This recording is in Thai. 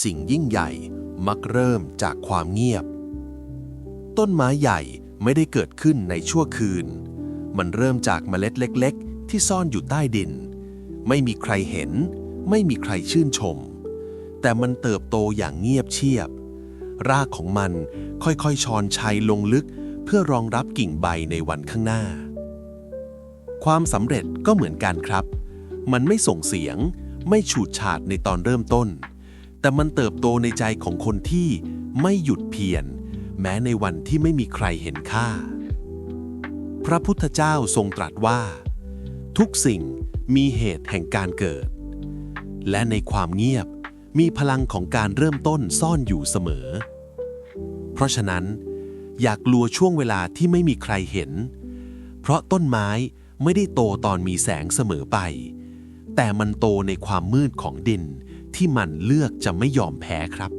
สิ่งยิ่งใหญ่มักเริ่มจากความเงียบ ต้นไม้ใหญ่ไม่ได้เกิดขึ้นในชั่วคืน มันเริ่มจากเมล็ดเล็ก ๆ ที่ซ่อนอยู่ใต้ดิน ไม่มีใครเห็น ไม่มีใครชื่นชม แต่มันเติบโตอย่างเงียบเชียบ รากของมันค่อยๆชอนชัยลงลึกเพื่อรองรับกิ่งใบในวันข้างหน้า ความสำเร็จก็เหมือนกันครับ มันไม่ส่งเสียง ไม่ฉูดฉาดในตอนเริ่มต้น แต่มันเติบโตในใจของคนที่ไม่หยุดเพียรแม้ในวันที่ไม่มีใครเห็นค่า พระพุทธเจ้าทรงตรัสว่า ทุกสิ่งมีเหตุแห่งการเกิด และในความเงียบมีพลังของการเริ่มต้นซ่อนอยู่เสมอ เพราะฉะนั้น อยากลัวช่วงเวลาที่ไม่มีใครเห็น เพราะต้นไม้ไม่ได้โตตอนมีแสงเสมอไป แต่มันโตในความมืดของดิน ที่มันเลือกจะไม่ยอมแพ้ครับ